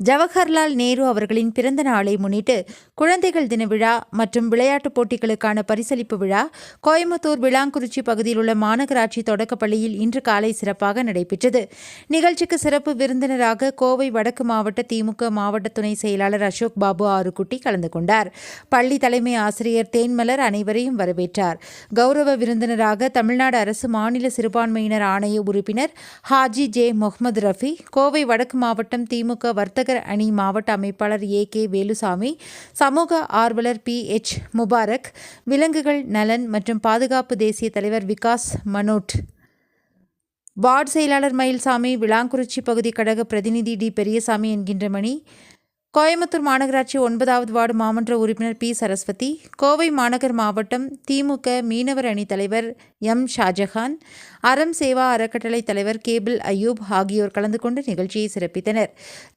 ஜவஹர்லால் நேரு அவர்களின் பிறந்த நாளை முன்னிட்டு குழந்தைகள் தின விழா மற்றும் விளையாட்டுப் போட்டிகளுக்கான பரிசளிப்பு விழா கோயம்புத்தூர் விளாங்குறிச்சி பகுதியில் உள்ள மாநகராட்சி தொடக்கப்பள்ளியில் இன்று காலை சிறப்பாக நடைபெற்றது. நிகழ்ச்சிக்கு சிறப்பு விருந்தினராக கோவை வடக்கு மாவட்ட திமுக மாவட்ட துணை செயலாளர் அசோக் பாபு ஆறுகுட்டி கலந்து கொண்டார். பள்ளி தலைமை ஆசிரியர் தேன்மலர் அனைவரையும் வரவேற்றார். கௌரவ விருந்தினராக தமிழ்நாடு அரசு மாநில சிறுபான்மையினர் ஆணைய உறுப்பினர் ஹாஜி ஜே முகமது ரஃபி கோவை வடக்கு மாவட்டம் திமுக வர்த்தக அணி மாவட்ட அமைப்பாளர் ஏ கே வேலுசாமி சமூக ஆர்வலர் பி எச் முபாரக் விலங்குகள் நலன் மற்றும் பாதுகாப்பு தேசிய தலைவர் விகாஸ் மனோட். வார்டு செயலாளர் மயில்சாமி விளாங்குறிச்சி பகுதி கழக பிரதிநிதி டி பெரியசாமி என்கின்ற மணி கோயம்புத்தூர் மாநகராட்சி ஒன்பதாவது வார்டு மாமன்ற உறுப்பினர் பி. சரஸ்வதி கோவை மாநகர் மாவட்டம் திமுக மீனவர் அணி தலைவர் எம். ஷாஜஹான் அறம் சேவா அறக்கட்டளை தலைவர் கேபிள் அயூப் ஆகியோர் கலந்து கொண்டு நிகழ்ச்சியை சிறப்பித்தனர்.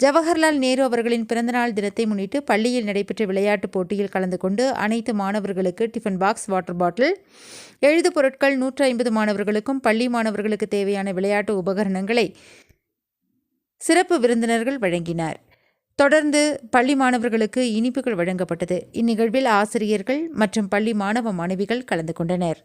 ஜவஹர்லால் நேரு அவர்களின் பிறந்தநாள் தினத்தை முன்னிட்டு பள்ளியில் நடைபெற்ற விளையாட்டுப் போட்டியில் கலந்து கொண்டு அனைத்து மாணவர்களுக்கு டிஃபன் பாக்ஸ் வாட்டர் பாட்டில் எழுது பொருட்கள் நூற்று ஐம்பது மாணவர்களுக்கும் பள்ளி மாணவர்களுக்கு தேவையான விளையாட்டு உபகரணங்களை சிறப்பு விருந்தினர்கள் வழங்கினார். தொடர்ந்து பள்ளி மாணவர்களுக்கு இனிப்புகள் வழங்கப்பட்டது. இந்நிகழ்வில் ஆசிரியர்கள் மற்றும் பள்ளி மாணவ மாணவிகள் கலந்து கொண்டனர்.